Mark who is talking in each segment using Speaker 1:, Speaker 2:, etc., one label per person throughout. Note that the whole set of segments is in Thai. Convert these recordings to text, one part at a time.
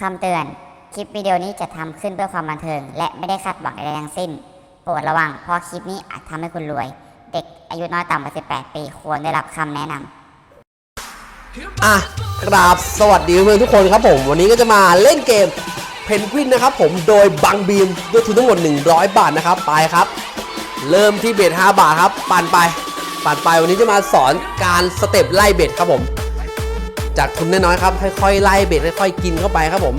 Speaker 1: คำเตือน คลิปวิดีโอนี้จะทำขึ้นเพื่อความบันเทิง และไม่ได้คาดหวังใดๆทั้งสิ้น โปรดระวังเพราะคลิปนี้อาจทำให้คุณรวย เด็กอายุน้อยต่ำกว่า 18 ปีควรได้รับคำแนะนำ
Speaker 2: อะกราบสวัสดีเพื่อนทุกคนครับผม วันนี้ก็จะมาเล่นเกมเพนกวินนะครับผมโดยบังบีมด้วยทุนทั้งหมด 100 บาทนะครับ ไปครับ เริ่มที่เบ็ด5บาทครับ ปั่นไป ปั่นไปวันนี้จะมาสอนการสเต็ปไล่เบ็ดครับผม จากทุนน้อยๆครับค่อยๆไล่เบ็ดค่อยๆกินเข้าไปครับผม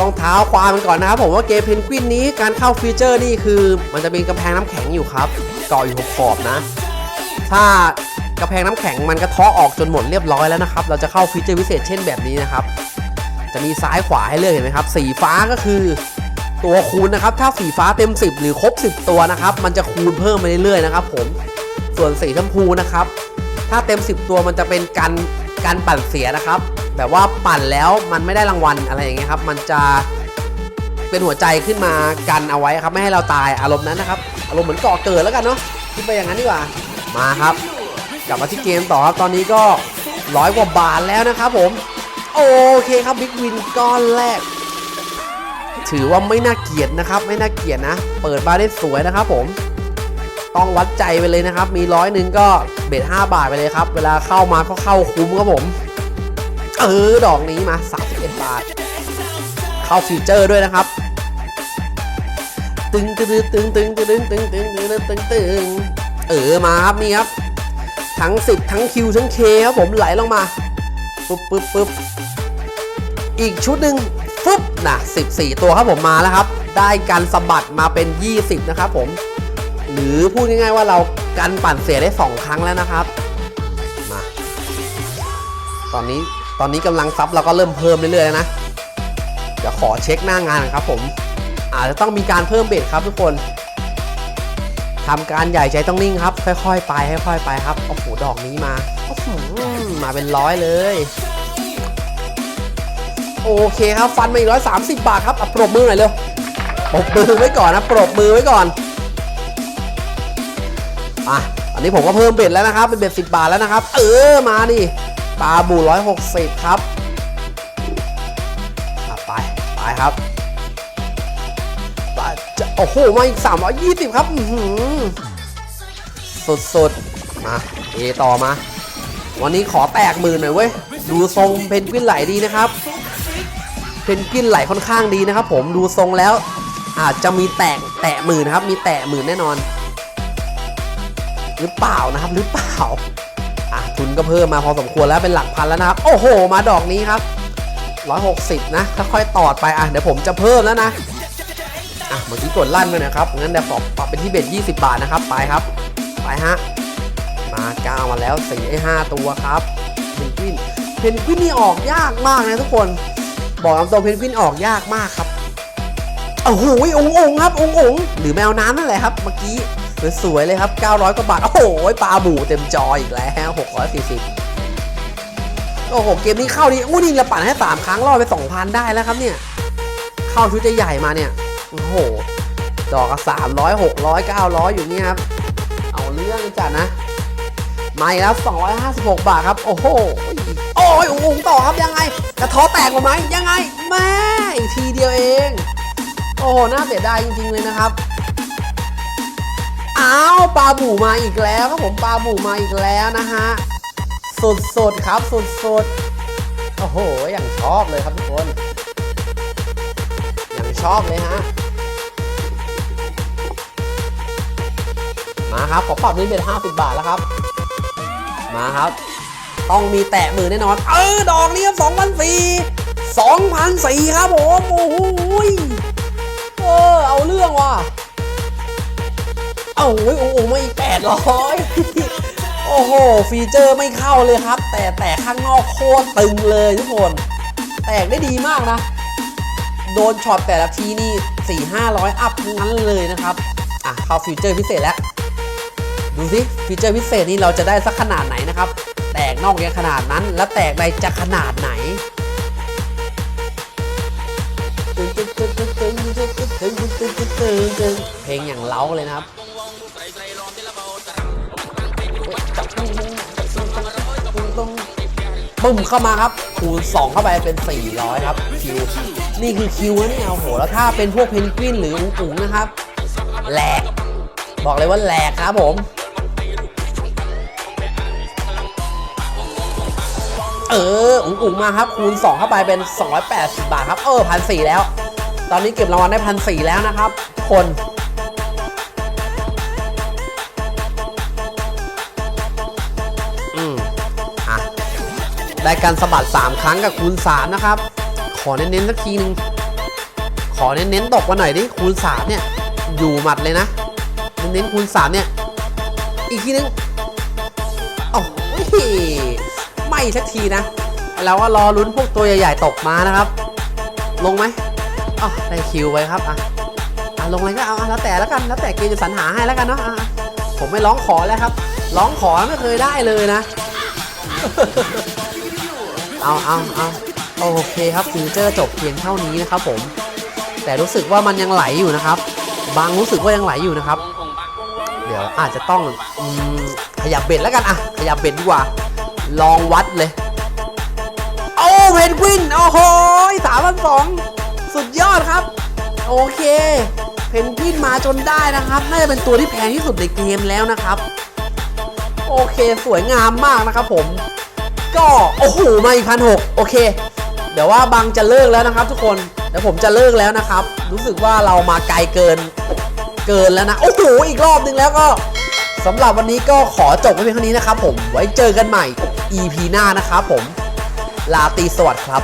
Speaker 2: ต้องเท้าความมันก่อนนะครับผมว่าเกมเพนกวินนี้การเข้าฟีเจอร์นี่คือมันจะมีกำแพงน้ำแข็งอยู่ครับเกาะอยู่ขอบนะ ถ้ากระแพงน้ำแข็งมันกระเทาะออกจนหมดเรียบร้อยแล้วนะครับ เราจะเข้าฟีเจอร์พิเศษเช่นแบบนี้นะครับ จะมีซ้ายขวาให้เลือกเห็นไหมครับ สีฟ้าก็คือตัวคูณนะครับ ถ้าสีฟ้าเต็ม 10 หรือครบ 10 ตัวนะครับ มันจะคูณเพิ่มไปเรื่อยๆนะครับ ผมส่วนสีชมพูนะครับ ถ้าเต็ม 10 ตัวมันจะเป็นการ การปั่นเสียนะครับ แบบว่าปั่นแล้วมันไม่ได้รางวัลอะไรอย่างเงี้ยครับ มันจะเป็นหัวใจขึ้นมากันเอาไว้ครับ ไม่ให้เราตายอารมณ์นั้นนะครับ อารมณ์เหมือนก่อเกิดแล้วกันเนาะคิดไปอย่างนั้นดีกว่ามาครับ กลับมาที่เกมต่อครับตอนนี้ก็ร้อยกว่าบาทแล้วนะครับผม โอเคครับบิ๊กวินก้อนแรก ถือว่าไม่น่าเกลียดนะครับ ไม่น่าเกลียดนะ เปิดมาได้สวยนะครับผม ต้องวัดใจไปเลยนะครับ มีร้อยหนึ่งก็เบ็ด5บาทไปเลยครับ เวลาเข้ามาก็เข้าคุ้มครับผม เออ ดอกนี้มา31บาท เข้าฟีเจอร์ด้วยนะครับ ตึงตึงตึงตึงตึงตึงตึงตึงตึงตึงตึงเออมาครับนี่ครับ ทั้ง 10 ทั้งคิวทั้งเคครับผมไหลลงมาปุ๊บปุ๊บปุ๊บอีกชุดหนึ่งฟึบนะ14 ตัวครับผมมาแล้วครับ ได้การสะบัดมาเป็น 20 นะครับผม หรือพูดง่ายๆว่าเรากันปั่นเสียได้ 2 ครั้งแล้วนะครับมาตอนนี้ตอนนี้กำลังซับเราก็เริ่มเพิ่มเรื่อยๆนะเดี๋ยวขอเช็คหน้างานครับผม อาจจะต้องมีการเพิ่มเบ็ดครับทุกคนทำการใหญ่ใจต้องนิ่งครับ ค่อยๆไปค่อยๆไปครับโอ้โหดอกนี้มาโอ้โหมาเป็นร้อยเลยโอเคครับ ฟันมาอีกร้อยสามสิบบาทครับอะปรบมือหน่อยเร็วปรบมือไว้ก่อนนะ ปรบมือไว้ก่อน อะอันนี้ผมก็เพิ่มเบ็ดแล้วนะครับ เป็นเบ็ดสิบบาทแล้วนะครับ เออมาดิปลาบูร้อยหกสิบครับไปไปครับบาจะโอ้โหมาอีก320ครับอื้อหือสุดๆมาเอต่อมา วันนี้ขอแตกหมื่นหน่อยเว้ย ดูทรงเพนกวินไหลดีนะครับเพนกวินไหลค่อนข้างดีนะครับ ผมดูทรงแล้วอาจจะมีแตกแตะหมื่นนะครับ มีแตะหมื่นแน่นอน หรือเปล่านะครับหรือเปล่าอะทุนก็เพิ่มมาพอสมควรแล้วเป็นหลักพันแล้วนะครับ โอ้โห มาดอกนี้ครับ160 นะค่อยๆตอดไปอะเดี๋ยวผมจะเพิ่มแล้วนะอะเมื่อกี้กดลั่นไปนะครับงั้นเดี๋ยวขอปรับเป็นที่เบ็ด20 บาทนะครับ ไปครับ ไปฮะมาก้าวมาแล้ว4ไอ้5ตัวครับเพนกวินเพนกวินนี่ออกยากมากนะทุกคน บอกตามตรงเพนกวินออกยากมากครับ โอ้โหององครับององหรือแมวน้ำนั่นแหละครับ เมื่อกี้สวยๆเลยครับ 900 กว่าบาท โอ้โหปลาบูเต็มจออีกแล้ว 640 โอ้โห เกมนี้เข้าดีอู้นี่เราปั่นให้ 3 ครั้งรอดไป 2,000 ได้แล้วครับเนี่ย เข้าชุดใหญ่ๆมาเนี่ย โอ้โห ดอกสามร้อยหกร้อยเก้าร้อยอยู่เนี่ยครับ เอาเรื่องจัดนะ มาอีกแล้วสองร้อยห้าสิบหกบาทครับ โอ้โห โอ้ยอุ้งต่อครับยังไง กระท้อแตกหมดไหมยังไงแม่อีกทีเดียวเอง โอ้โห น่าเสียดายจริง ๆ เลยนะครับ อ้าวปลาบู่มาอีกแล้วครับผมปลาบู่มาอีกแล้วนะฮะสดๆครับสดๆโอ้โห อย่างชอบเลยครับทุกคน อย่างชอบเลยฮะ มาครับ ขอปรับนี้เป็น50 บาทแล้วครับ มาครับ ต้องมีแตะมือแน่นอน เออ ดอกนี้ครับ2,004 2,004ครับผม โอ้โห ออ เอาเรื่องว่ะ เอาโอ้โหโอ้โหไม่แปดร้อยโอ้โห ฟีเจอร์ไม่เข้าเลยครับ แต่แต่ข้างนอกโคตรตึงเลยทุกคน แตกได้ดีมากนะ โดนช็อตแต่ละทีนี่4 500อัพทั้งนั้นเลยนะครับ อะ เข้าฟีเจอร์พิเศษแล้ว ดูสิฟีเจอร์พิเศษนี่เราจะได้สักขนาดไหนนะครับ แตกนอกยังขนาดนั้น แล้วแตกในจะขนาดไหน เพลงอย่างเล้าเลยนะครับปึ้มเข้ามาครับคูณ2เข้าไปเป็น 400 ครับคิว นี่คือคิวนะเนี่ยโอ้โห แล้วถ้าเป็นพวกเพนกวินหรืออุ๋งอุ๋งนะครับ แหลก บอกเลยว่าแหลกครับผมเอออุ๋งอุ๋งมาครับ คูณ 2 เข้าไปเป็น 280 บาทครับ เออพันสแล้ว ตอนนี้เก็บรางวัลได้พันสแล้วนะครับ คน ได้การสะบัด 3 ครั้งกับคูณ 3 นะครับ ขอเน้นๆสักทีหนึ่งขอเน้นๆตกมาหน่อยดิคูณ 3 เนี่ย อยู่หมัดเลยนะ เน้นๆคูณ 3 เนี่ย อีกทีนึงโอ้โหไม่สักทีนะ แล้วก็รอลุ้นพวกตัวใหญ่ๆตกมานะครับ ลงไหมอ๋อได้คิวไปครับอะอะลงเลยก็เอาแล้วแต่แล้วกันแล้วแต่เกมจะสรรหาให้แล้วกันเนาะะผมไม่ร้องขอแล้วครับ ร้องขอไม่เคยได้เลยนะ เอาเอาเอาโอเคครับฟิวเจอร์จบเพียงเท่านี้นะครับผม แต่รู้สึกว่ามันยังไหลอยู่นะครับ บางรู้สึกว่ายังไหลอยู่นะครับ เดี๋ยวอาจจะต้องอขยับเบ็ดแล้วกันอะขยับเบ็ดดีกว่า ลองวัดเลยโอ้เพนกวินโอ้โหสามพันสองสุดยอดครับ โอเคเพนกวินมาจนได้นะครับ น่าจะเป็นตัวที่แพงที่สุดในเกมแล้วนะครับ โอเคสวยงามมากนะครับผม ก็โอ้โหมาอีกพันหกโอเค เดี๋ยวว่าบางจะเลิกแล้วนะครับ ทุกคนเดี๋ยวผมจะเลิกแล้วนะครับ รู้สึกว่าเรามาไกลเกินเกินแล้วนะโอ้โหอีกรอบนึงแล้วก็สำหรับวันนี้ก็ขอจบไว้เพียงเท่านี้นะครับผมไว้เจอกันใหม่ EP หน้านะครับผมลาตีสวัสดีครับ